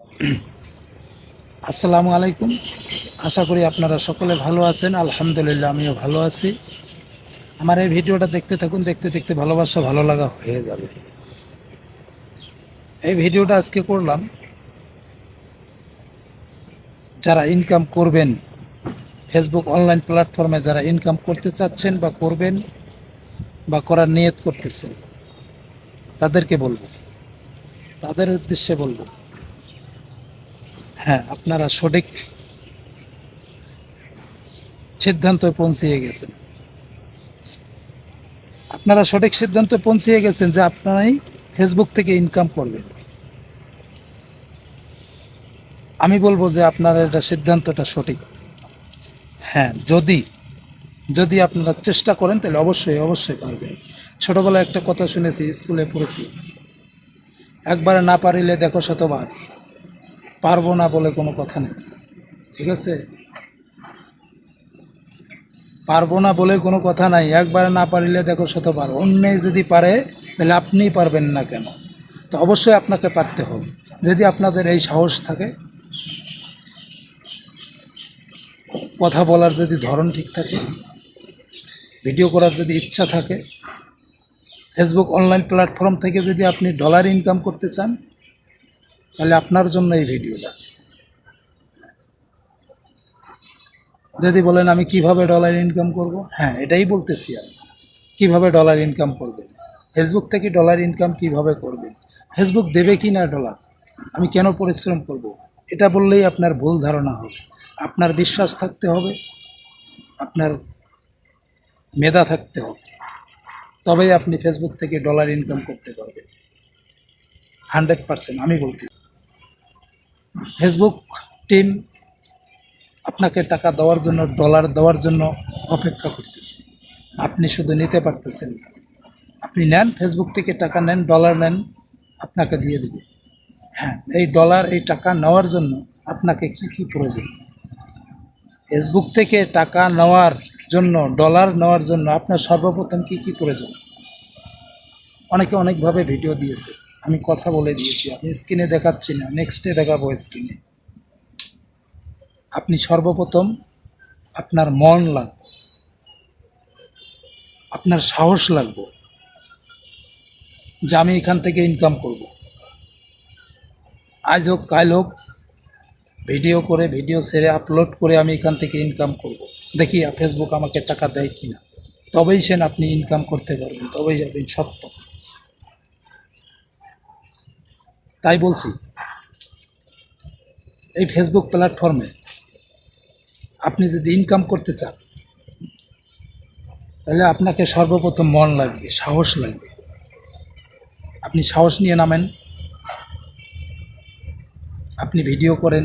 আসসালামু আলাইকুম। আশা করি আপনারা সকলে ভালো আছেন। আলহামদুলিল্লাহ, আমিও ভালো আছি। আমার এই ভিডিওটা দেখতে থাকুন। দেখতে দেখতে ভালোবাসা ভালো লাগা হয়ে যাবে। এই ভিডিওটা আজকে করলাম। যারা ইনকাম করবেন ফেসবুক অনলাইন প্ল্যাটফর্মে যারা ইনকাম করতে চাচ্ছেন বা করবেন বা করার নিয়ত করতেছেন, তাদেরকে বলব। তাদের উদ্দেশ্যে বলব। হ্যাঁ আপনারা সঠিক সিদ্ধান্তে পৌঁছিয়ে গেছেন। আপনারা সঠিক সিদ্ধান্তে পৌঁছিয়ে গেছেন যে আপনারাই ফেসবুক থেকে ইনকাম করবেন। আমি বলব যে আপনার এটা সিদ্ধান্তটা সঠিক। হ্যাঁ যদি যদি আপনারা চেষ্টা করেন, তাহলে অবশ্যই অবশ্যই পারবেন। ছোটবেলায় একটা কথা শুনেছি, স্কুলে পড়েছি। একবারে না পারিলে দেখো শতবার পারব না বলে কোনো কথা নেই। ঠিক আছে? পারব না বলে কোনো কথা নাই। একবারে না পারিলে দেখো শতবার। অন্যে যদি পারে, তাহলে আপনি পারবেন না কেন? তো অবশ্যই আপনাকে পারতে হবে। যদি আপনাদের এই সাহস থাকে, কথা বলার যদি ধরন ঠিক থাকে, ভিডিও করার যদি ইচ্ছা থাকে ফেসবুক অনলাইন প্ল্যাটফর্ম থেকে যদি আপনি ডলার ইনকাম করতে চান তাহলে আপনার জন্য এই ভিডিওটা। যদি বলেন আমি কীভাবে ডলার ইনকাম করব? হ্যাঁ এটাই বলতেছি আমি। কীভাবে ডলার ইনকাম করবেন? ফেসবুক থেকে ডলার ইনকাম কীভাবে করবেন? ফেসবুক দেবে কি না ডলার আমি কেন পরিশ্রম করব? এটা বললেই আপনার ভুল ধারণা হবে। আপনার বিশ্বাস থাকতে হবে। আপনার মেধা থাকতে হবে। তবেই আপনি ফেসবুক থেকে ডলার ইনকাম করতে পারবেন। হান্ড্রেড পারসেন্ট আমি বলতে ফেসবুক টিম আপনাকে টাকা দেওয়ার জন্য ডলার দেওয়ার জন্য অপেক্ষা করতেছে। আপনি শুধু নিতে পারতেছেন না। আপনি নেন, ফেসবুক থেকে টাকা নেন ডলার নেন, আপনাকে দিয়ে দেবে। হ্যাঁ এই ডলার এই টাকা নেওয়ার জন্য আপনাকে কি কি প্রয়োজন? ফেসবুক থেকে টাকা নেওয়ার জন্য ডলার নেওয়ার জন্য আপনার সর্বপ্রথম কি কি প্রয়োজন? অনেকে অনেকভাবে ভিডিও দিয়েছে। আমি কথা বলে দিয়েছি, আমি স্ক্রিনে দেখাচ্ছি না নেক্সটে দেখাবো স্ক্রিনে আপনি সর্বপ্রথম আপনার মন লাগবে, আপনার সাহস লাগবে যে আমি এখান থেকে ইনকাম করব। আজ হোক, কাল হোক ভিডিও করে ভিডিও সেরে আপলোড করে আমি এখান থেকে ইনকাম করব। দেখি ফেসবুক আমাকে টাকা দেয় কিনা। তবেই সেন আপনি ইনকাম করতে পারবেন, তবেই যাবেন সত্য। তাই বলছি, এই ফেসবুক প্ল্যাটফর্মে আপনি যদি ইনকাম করতে চান, তাহলে আপনাকে সর্বপ্রথম মন লাগবে, সাহস লাগবে। আপনি সাহস নিয়ে নামেন, আপনি ভিডিও করেন